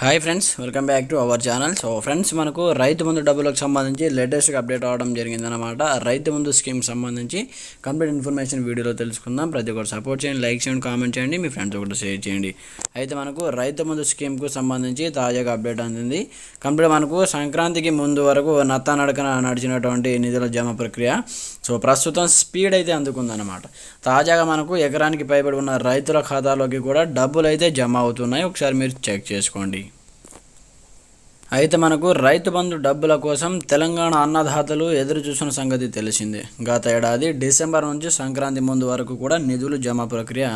Hi friends welcome back to our channel so friends మనకు రైతు ముందు డబ్బులకు సంబంధించి లేటెస్ట్గా అప్డేట్ అవ్వడం జరిగిందనమాట రైతు ముందు స్కీమ్ సంబంధించి కంప్లీట్ ఇన్ఫర్మేషన్ వీడియోలో తెలుసుకుందాం. ప్రతి ఒక్కరు సపోర్ట్ చేయండి లైక్ చేయండి కామెంట్ చేయండి మీ ఫ్రెండ్స్ కూడా షేర్ చేయండి. అయితే మనకు రైతు ముందు స్కీమ్కు సంబంధించి తాజాగా అప్డేట్ అందింది. కంప్లీట్ మనకు సంక్రాంతికి ముందు వరకు నత్త నడకన నడిచినటువంటి నిధుల జమ ప్రక్రియ. సో ప్రస్తుతం స్పీడ్ అయితే అందుకుందనమాట తాజాగా మనకు ఎకరానికి పైబడి ఉన్న రైతుల ఖాతాలోకి కూడా డబ్బులు అయితే జమ అవుతున్నాయి. ఒకసారి మీరు చెక్ చేసుకోండి. అయితే మనకు రైతు బంధు డబ్బుల కోసం తెలంగాణ అన్నదాతలు ఎదురు చూసిన సంగతి తెలిసిందే. గత ఏడాది డిసెంబర్ నుంచి సంక్రాంతి ముందు వరకు కూడా నిధులు జమ ప్రక్రియ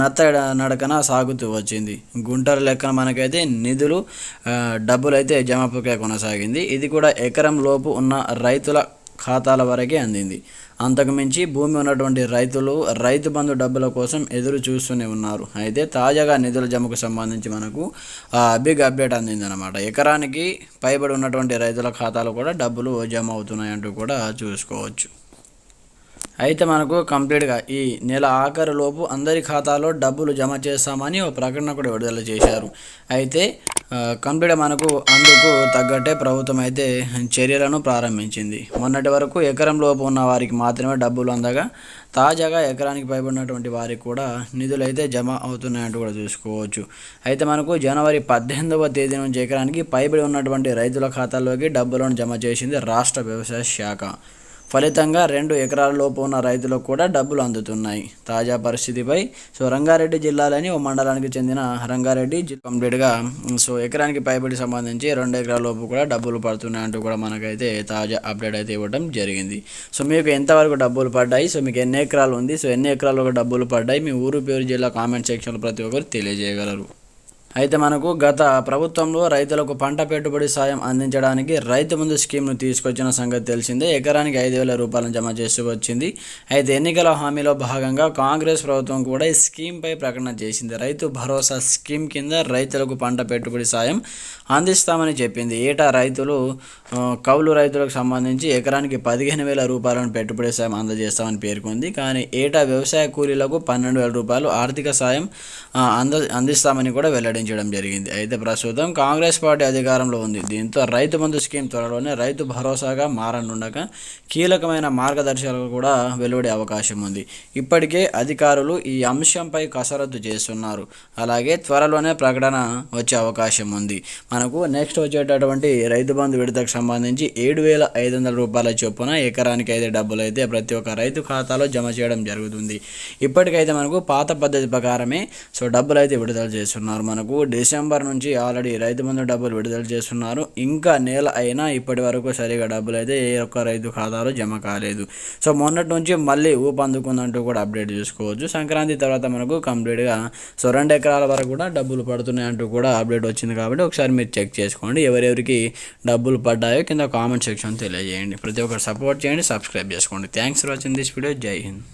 నత్త నడకన సాగుతూ వచ్చింది. గుంటల లెక్కన మనకైతే నిధులు డబ్బులైతే డబ్బులు అయితే జమ ప్రక్రియ కొనసాగింది. ఇది కూడా ఎకరం లోపు ఉన్న రైతుల ఖాతాల వరకే అందింది. అంతకుమించి భూమి ఉన్నటువంటి రైతులు రైతు బంధు డబ్బుల కోసం ఎదురు చూస్తూనే ఉన్నారు. అయితే తాజాగా నిధుల జమకు సంబంధించి మనకు బిగ్ అప్డేట్ అందిందనమాట ఎకరానికి పైబడి ఉన్నటువంటి రైతుల ఖాతాలు కూడా డబ్బులు జమ అవుతున్నాయంటూ కూడా చూసుకోవచ్చు. అయితే మనకు కంప్లీట్గా ఈ నెల ఆఖరిలోపు అందరి ఖాతాలో డబ్బులు జమ చేస్తామని ఒక ప్రకటన కూడా విడుదల చేశారు. అయితే కంప్లీట్ మనకు అందుకు తగ్గట్టే ప్రభుత్వం అయితే చర్యలను ప్రారంభించింది. మొన్నటి వరకు ఎకరం లోపు ఉన్న వారికి మాత్రమే డబ్బులు అందగా తాజాగా ఎకరానికి పైబడినటువంటి వారికి కూడా నిధులు అయితే జమ అవుతున్నాయంటూ కూడా చూసుకోవచ్చు. అయితే మనకు జనవరి పద్దెనిమిదవ తేదీ నుంచి ఎకరానికి పైబడి ఉన్నటువంటి రైతుల ఖాతాల్లోకి డబ్బులను జమ చేసింది రాష్ట్ర వ్యవసాయ శాఖ. ఫలితంగా రెండు ఎకరాల లోపు ఉన్న రైతులకు కూడా డబ్బులు అందుతున్నాయి. తాజా పరిస్థితిపై సో రంగారెడ్డి జిల్లాలోని ఓ మండలానికి చెందిన రంగారెడ్డి జిల్లా కంప్లీట్గా సో ఎకరానికి పైబడి సంబంధించి రెండు ఎకరాల లోపు కూడా డబ్బులు పడుతున్నాయి అంటూ కూడా మనకైతే తాజా అప్డేట్ అయితే ఇవ్వడం జరిగింది. సో మీకు ఎంతవరకు డబ్బులు పడ్డాయి? సో మీకు ఎన్ని ఎకరాలు ఉంది? సో ఎన్ని ఎకరాలు డబ్బులు పడ్డాయి? మీ ఊరు పేరు జిల్లా కామెంట్ సెక్షన్లో ప్రతి ఒక్కరు తెలియజేయగలరు. అయితే మనకు గత ప్రభుత్వంలో రైతులకు పంట పెట్టుబడి సాయం అందించడానికి రైతు ముందు స్కీమ్ను తీసుకొచ్చిన సంగతి తెలిసిందే. ఎకరానికి ఐదు వేల రూపాయలను జమ చేస్తూ వచ్చింది. అయితే ఎన్నికల హామీలో భాగంగా కాంగ్రెస్ ప్రభుత్వం కూడా ఈ స్కీమ్పై ప్రకటన చేసింది. రైతు భరోసా స్కీమ్ కింద రైతులకు పంట పెట్టుబడి సాయం అందిస్తామని చెప్పింది. ఏటా రైతులు కౌలు రైతులకు సంబంధించి ఎకరానికి పదిహేను వేల రూపాయలను పెట్టుబడి సాయం అందజేస్తామని పేర్కొంది. కానీ ఏటా వ్యవసాయ కూలీలకు పన్నెండు వేల రూపాయలు ఆర్థిక సాయం అంద అందిస్తామని కూడా వెల్లడించడం జరిగింది. అయితే ప్రస్తుతం కాంగ్రెస్ పార్టీ అధికారంలో ఉంది. దీంతో రైతు బంధు స్కీమ్ త్వరలోనే రైతు భరోసాగా మారనుండగా కీలకమైన మార్గదర్శకాలు కూడా వెలువడే అవకాశం ఉంది. ఇప్పటికే అధికారులు ఈ అంశంపై కసరత్తు చేస్తున్నారు. అలాగే త్వరలోనే ప్రకటన వచ్చే అవకాశం ఉంది. మనకు నెక్స్ట్ వచ్చేటటువంటి రైతు బంధు విడతకు సంబంధించి ఏడు వేల ఐదు వందల రూపాయల చొప్పున ఎకరానికి అయితే డబ్బులు అయితే ప్రతి ఒక్క రైతు ఖాతాలో జమ చేయడం జరుగుతుంది. ఇప్పటికైతే మనకు పాత పద్ధతి ప్రకారమే సో డబ్బులు అయితే విడుదల చేస్తున్నారు. మనకు డిసెంబర్ నుంచి ఆల్రెడీ రైతు బంధు డబ్బులు విడుదల చేస్తున్నారు. ఇంకా నెల అయినా ఇప్పటి వరకు సరిగా డబ్బులు అయితే ఏ ఒక్క రైతు ఖాతాలో జమ కాలేదు. సో మొన్నటి నుంచి మళ్ళీ ఊపందుకుందంటూ కూడా అప్డేట్ చేసుకోవచ్చు. సంక్రాంతి తర్వాత మనకు కంప్లీట్గా సో రెండు ఎకరాల వరకు కూడా డబ్బులు పడుతున్నాయి అంటూ కూడా అప్డేట్ వచ్చింది కాబట్టి ఒకసారి మీరు చెక్ చేసుకోండి. ఎవరెవరికి డబ్బులు పడ్డాయో కింద కామెంట్ సెక్షన్ తెలియజేయండి. ప్రతి ఒక్కరు సపోర్ట్ చేయండి సబ్స్క్రైబ్ చేసుకోండి. Thanks for watching this video. జై హింద్.